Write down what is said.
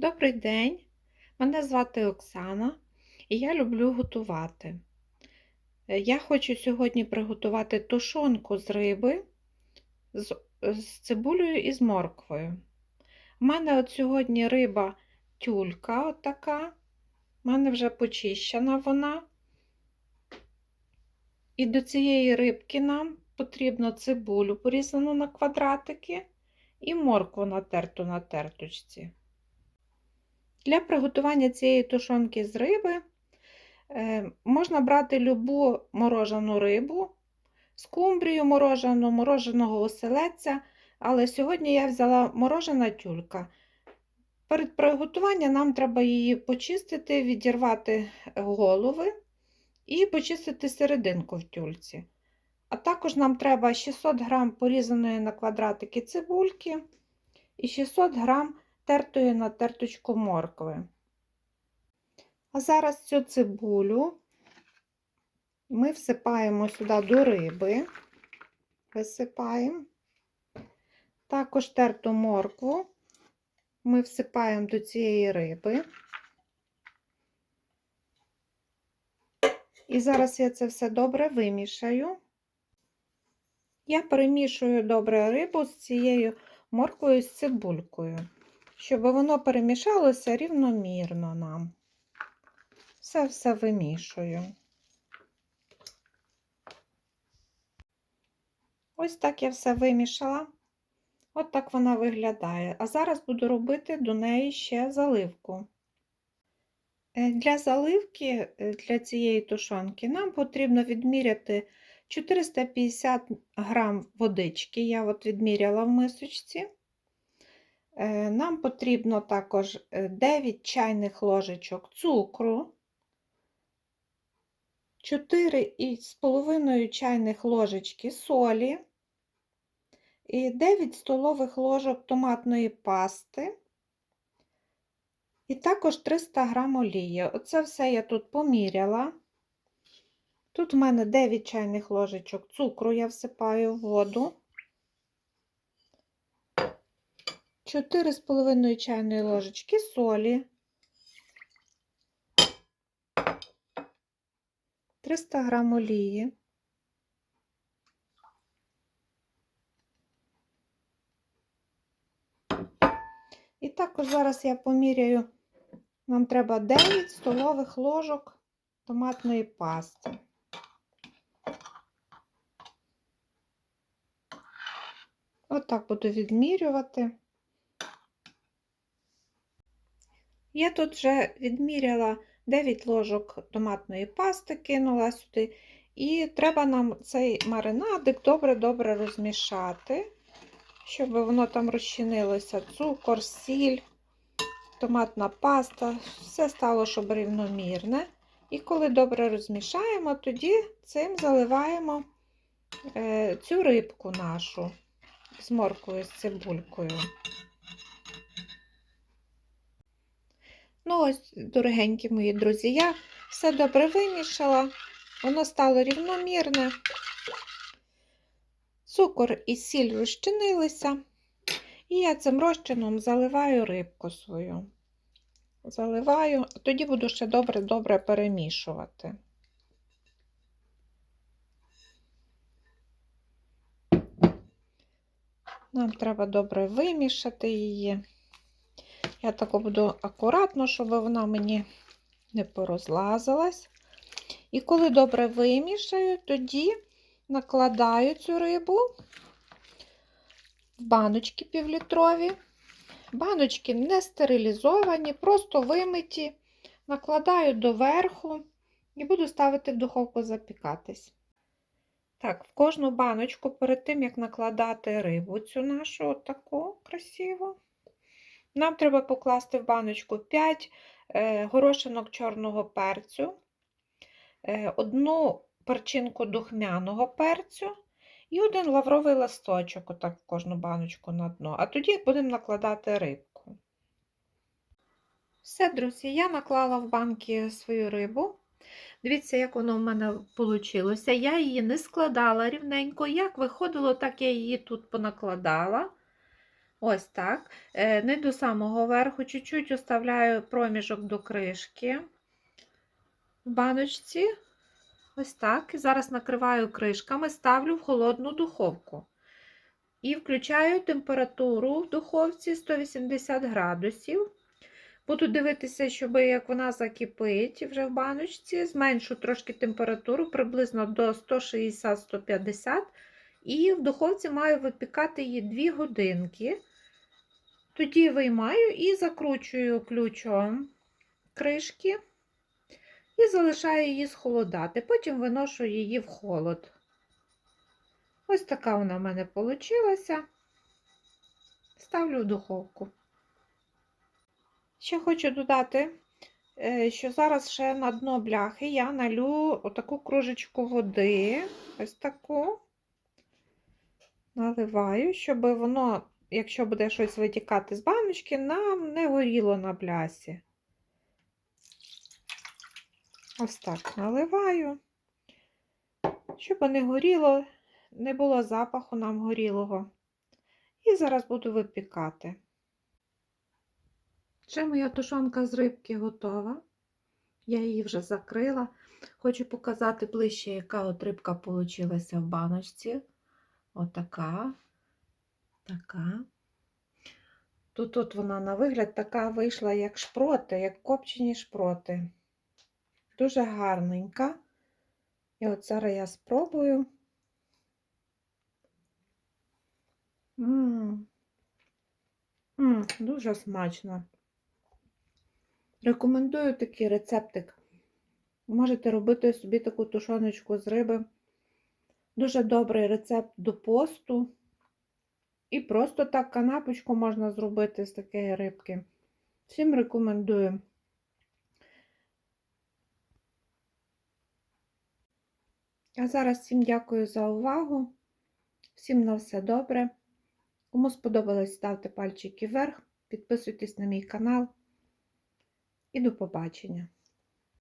Добрий день! Мене звати Оксана і я люблю готувати. Е, Я хочу сьогодні приготувати тушонку з риби з, з цибулею і з морквою. У мене от сьогодні риба тюлька от така. У мене вже почищена вона. І до цієї рибки нам потрібно цибулю порізану на квадратики і моркву натерту на терточці. Для приготування цієї тушонки з риби е, можна брати любу морожену рибу, скумбрію морожену, мороженого оселедця, але сьогодні я взяла морожена тюлька. Перед приготуванням нам треба її почистити, відірвати голови і почистити серединку в тюльці. А також нам треба 600 г порізаної на квадратики цибульки і 600 г тертої на терточку моркви. А зараз цю цибулю ми всипаємо сюди до риби, висипаємо. Також терту моркву ми всипаємо до цієї риби. І зараз я це все добре вимішаю. Я перемішую добре рибу з цією морквою з цибулькою, щоб воно перемішалося рівномірно нам. Все-все вимішую. Ось так я все вимішала. От так вона виглядає. А зараз буду робити до неї ще заливку. Е, Для заливки е, для цієї тушонки нам потрібно відміряти 450 грам водички. Я от відміряла в мисочці. Е, Нам потрібно також 9 чайних ложечок цукру, 4,5 чайних ложечки солі і 9 столових ложок томатної пасти. І також 300 грам олії. Оце все я тут поміряла. Тут в мене 9 чайних ложечок цукру я всипаю в воду. 4,5 чайної ложечки солі. 300 грам олії. І також зараз я поміряю, нам треба 9 столових ложок томатної пасти. Отак буду відмірювати. Я тут вже відміряла 9 ложок томатної пасти, кинула сюди, і треба нам цей маринадик добре-добре розмішати, щоб воно там розчинилося, цукор, сіль, томатна паста, все стало, щоб рівномірне. І коли добре розмішаємо, тоді цим заливаємо е, цю рибку нашу з моркою, з цибулькою. Ну, ось, дорогенькі мої друзі, я все добре вимішала, воно стало рівномірне. Цукор і сіль розчинилися, і я цим розчином заливаю рибку свою. Заливаю, тоді буду ще добре-добре перемішувати. Нам треба добре вимішати її. Я тако буду акуратно, щоб вона мені не порозлазилась. І коли добре вимішаю, тоді накладаю цю рибу в баночки півлітрові. Баночки не стерилізовані, просто вимиті, накладаю доверху і буду ставити в духовку запікатись. Так, в кожну баночку перед тим, як накладати рибу, цю нашу отаку красиву, нам треба покласти в баночку 5 е, горошинок чорного перцю, е, одну перчинку духмяного перцю і один лавровий листочок, отак в кожну баночку на дно. А тоді будемо накладати рибку. Все, друзі, я наклала в банки свою рибу. Дивіться, як воно в мене вийшло. Я її не складала рівненько. Як виходило, так я її тут понакладала. Ось так. Е, Не до самого верху, чуть-чуть оставляю проміжок до кришки в баночці. Ось так. І зараз накриваю кришками, ставлю в холодну духовку. І включаю температуру в духовці 180 градусів. Буду дивитися, щоб як вона закипить вже в баночці, зменшу трошки температуру приблизно до 160-150. І в духовці маю випікати її 2 годинки. Тоді виймаю і закручую ключом кришки і залишаю її схолодати. Потім виношу її в холод. Ось така вона в мене вийшла. Ставлю в духовку. Ще хочу додати, е, що зараз ще на дно бляхи я налю отаку кружечку води, ось таку, наливаю, щоб воно, якщо буде щось витікати з баночки, нам не горіло на блясі. Ось так наливаю, щоб не горіло, не було запаху нам горілого. І зараз буду випікати. Ще моя тушонка з рибки готова. Я її вже закрила. Хочу показати ближче, яка от рибка получилася в баночці. Отака. Така. Тут от вона на вигляд така вийшла, як шпроти, як копчені шпроти. Дуже гарненька. І от зараз я спробую. М -м -м, дуже смачно. Рекомендую такий рецептик. Можете робити собі таку тушоночку з риби. Дуже добрий рецепт до посту. І просто так канапочку можна зробити з такої рибки. Всім рекомендую. А зараз всім дякую за увагу. Всім на все добре. Кому сподобалось, ставте пальчики вверх, підписуйтесь на мій канал і до побачення!